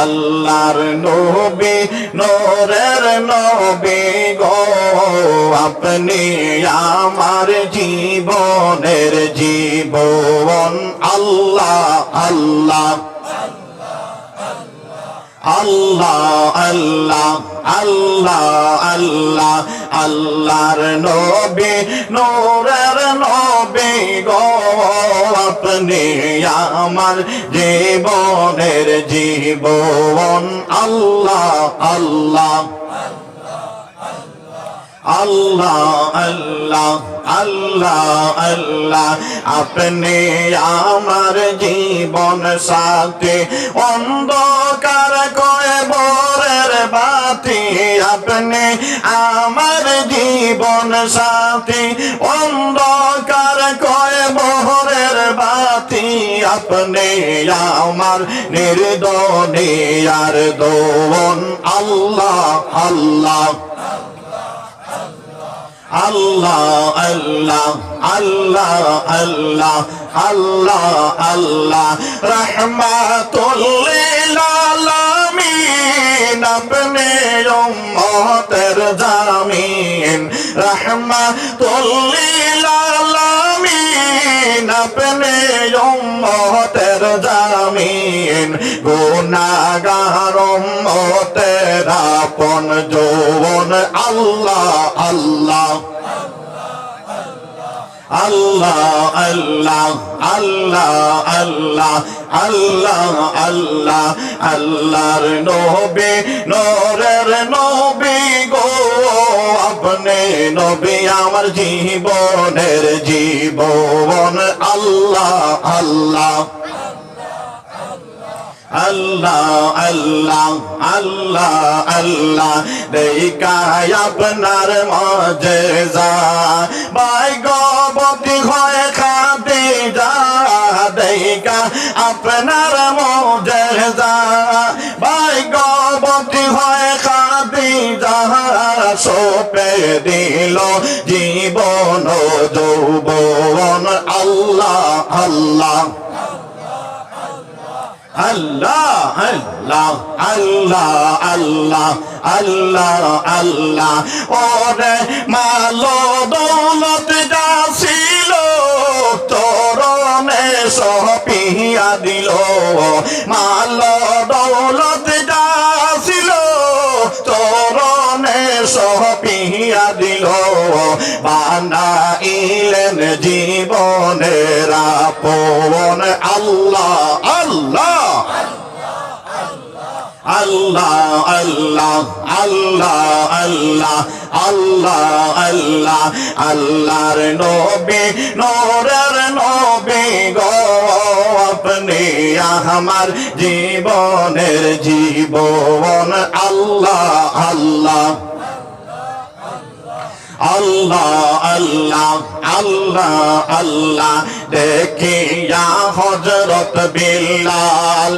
আল্লাহর নবী, নোরের নবী গো, আপনি আমার জীবনের জীবন আল্লাহ আল্লাহ আল্লাহ আল্লাহ আল্লাহ আল্লাহ, আল্লাহর নবী, নূরের নবী গো আপনি আমার জীবনের জীবন। আল্লাহ আল্লাহ আল্লাহ আল্লাহ আল্লাহ আল্লাহ। আপনি আমার জীবন সাথে অন্ধকার কয়ে বরের বাতি। আপনি আমার জীবন সাথী অন্ধকার আপনি আমার নির্দনে আর দোন আল্লাহ আল্লাহ আল্লাহ আল্লাহ আল্লাহ আল্লাহ আল্লাহ আল্লাহ। না পেলে মতের জামিন গুণাগার মতের আপন যৌবন। আল্লাহ আল্লাহ। আল্লাহ আল্লাহ আল্লাহ আল্লাহ আল্লাহ আল্লাহ, আল্লাহর নবী, নরের নবী গো। আপনি নবী আমার জীবনের জীবন। আল্লাহ আল্লাহ আল্লাহ আল্লাহ আল্লাহ আল্লাহ। দেখায় আপনার মাঝে যা। বাই গবতী হয়ে যা দেখা আপনার মজে যা বাই গবতী হয়ে খাতে যা সোপে দিল জীবন যৌবন। আল্লাহ আল্লাহ আল্লাহ আল্লাহ আল্লাহ আল্লাহ আল্লাহ আল্লাহ। ওরে মালো দৌলত দিল। মালো দৌলত যাছিল তোরনে সপিয়া দিল। বানাইলেন জীবনের আপন। আল্লাহ আল্লাহ আল্লাহ আল্লাহ আল্লাহ আল্লাহ আল্লাহ আল্লাহ। আল্লাহর নবী, নরের নবী গো। আপনি আমার জীবনের জীবন। আল্লাহ আল্লাহ আল্লাহ আল্লাহ আল্লাহ আল্লাহ। দেখিয়া হজরত বিল্লাল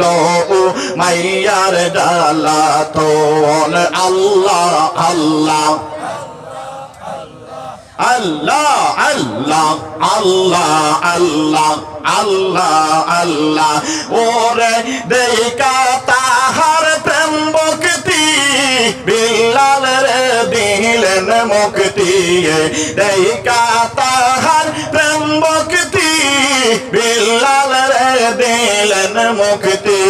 পাইল মাইয়ার ডালা তোন আল্লাহ আল্লাহ। আল্লাহ আল্লাহ আল্লাহ আল্লাহ আল্লাহ আল্লাহ। ওরে দেখা তাহার প্রেম ভক্তি, বিল্লাল রে দিলেন মুক্তি দেখা তাহার প্রেম ভক্তি বিল্লাল রে দিলেন মুক্তি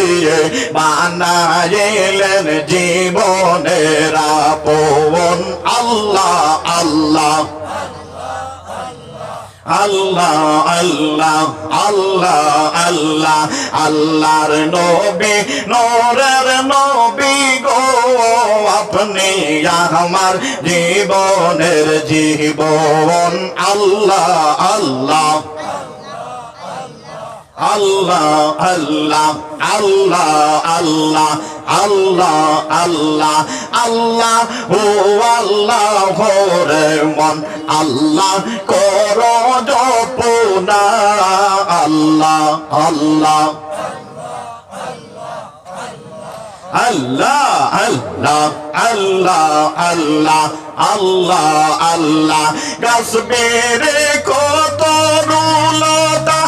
জীবনের আপন আল্লাহ আল্লাহ আল্লাহ আল্লাহ আল্লাহ আল্লাহ আল্লাহর নবী নরের নবী গো আপনি আমার জীবনের জীবন আল্লাহ আল্লাহ আল্লাহ আল্লাহ আল্লাহ আল্লাহ আল্লাহ আল্লাহ আল্লাহ ও আল্লাহ রে মন আল্লাহ কর জপনা আল্লাহ আল্লাহ আল্লাহ আল্লাহ আল্লাহ আল্লাহ আল্লাহ আল্লাহ। গাছ বেড়ে কত রুলতা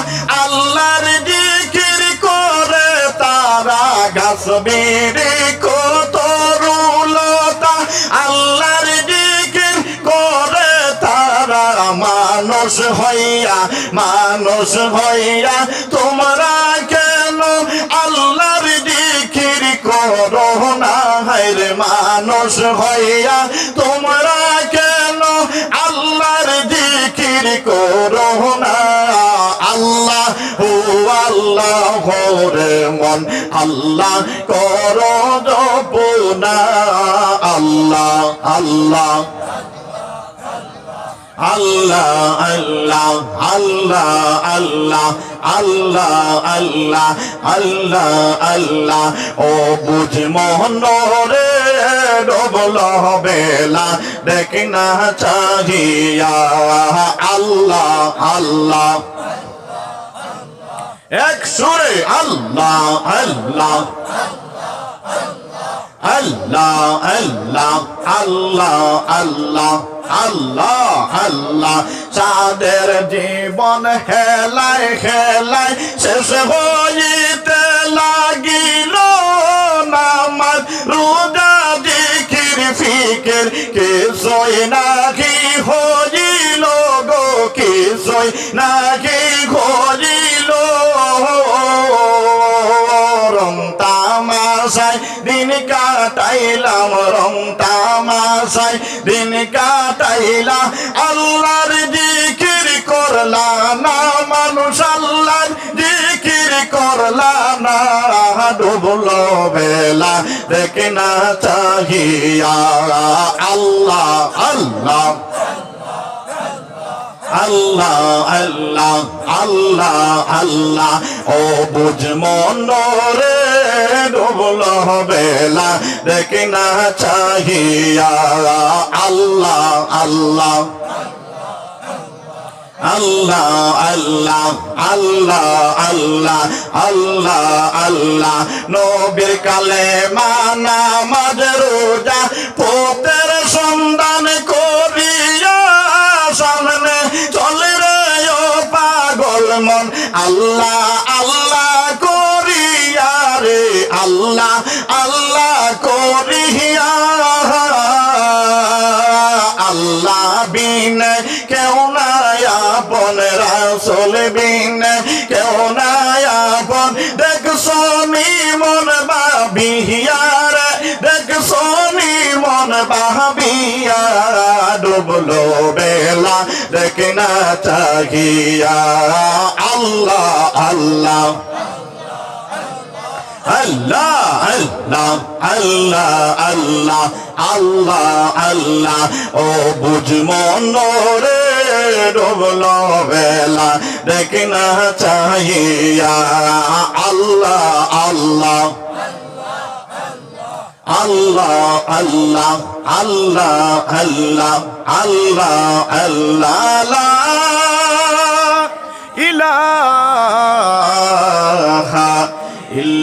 আল্লাহর জিকির করে তারা। গাছ বেড়ে কত রুলতা আল্লাহর জিকির করে তারা। মানুষ হইয়া মানুষ হইয়া, তোমরা কেন আল্লাহর জিকির করো না? হায়রে মানুষ হইয়া, তোমরা কেন আল্লাহর জিকির করো না? আল্লাহ ও আল্লাহ রে মন, আল্লাহ করো জপনা আল্লাহ আল্লাহ আল্লাহ আল্লাহ আল্লাহ আল্লাহ আল্লাহ আল্লাহ আল্লাহ আল্লাহ। ও বুঝ মোহন রে, ডবল বেলা দেখ না চাহিয়া। আল্লাহ আল্লাহ। এক সুরে, আল্লাহ আল্লাহ। আল্লাহ আল্লাহ। আল্লাহ আল্লাহ আল্লাহ। আল্লাহ চাঁদের জীবন হেলায় হেলায় শেষ হইতে লাগিল নামাজ, রোজা দিকির ফিকির, কিছুই নাকি হইল গো, কিছুই নাকি হইল। রং তামাশায় দিন কাটাইলাম, রং তামাশায় দিন কাটাইলাম আল্লাহর জিকির করলা না, মানুষ আল্লাহর জিকির করলা না। ডুবলো বেলা দেখে না চাহিয়া। আল্লাহ আল্লাহ আল্লাহ আল্লাহ আল্লাহ আল্লাহ। ও বুঝ মন ডুবল বেলা দেখে না চাহিয়া। আল্লাহ আল্লাহ আল্লাহ আল্লাহ আল্লাহ আল্লাহ আল্লাহ আল্লাহ। নবীর কালে মানা মাঝ রোজা পোতের সন্ধান করিয়া সামনে চলে রে ও পাগল মন। আল্লাহ রে আল্লাহ আল্লাহ করিয়া আল্লাহ। বিন, কেউ নাই আপন, রাসুল বিন, কেউ নাই আপন। দেখ সোনি মন বাবিয়ার দেখ সোনি মন বাবিয়া ডুবলো বেলা, দেখ না চাহিয়া। আল্লাহ আল্লাহ। আল্লাহ আল্লাহ আল্লাহ আল্লাহ আল্লাহ আল্লাহ ও বুঝ মন রে ডুবল বেলা দেখ না চাহিয়া আল্লাহ আল্লাহ আল্লাহ আল্লাহ আল্লাহ আল্লাহ আল্লাহ আল্লাহ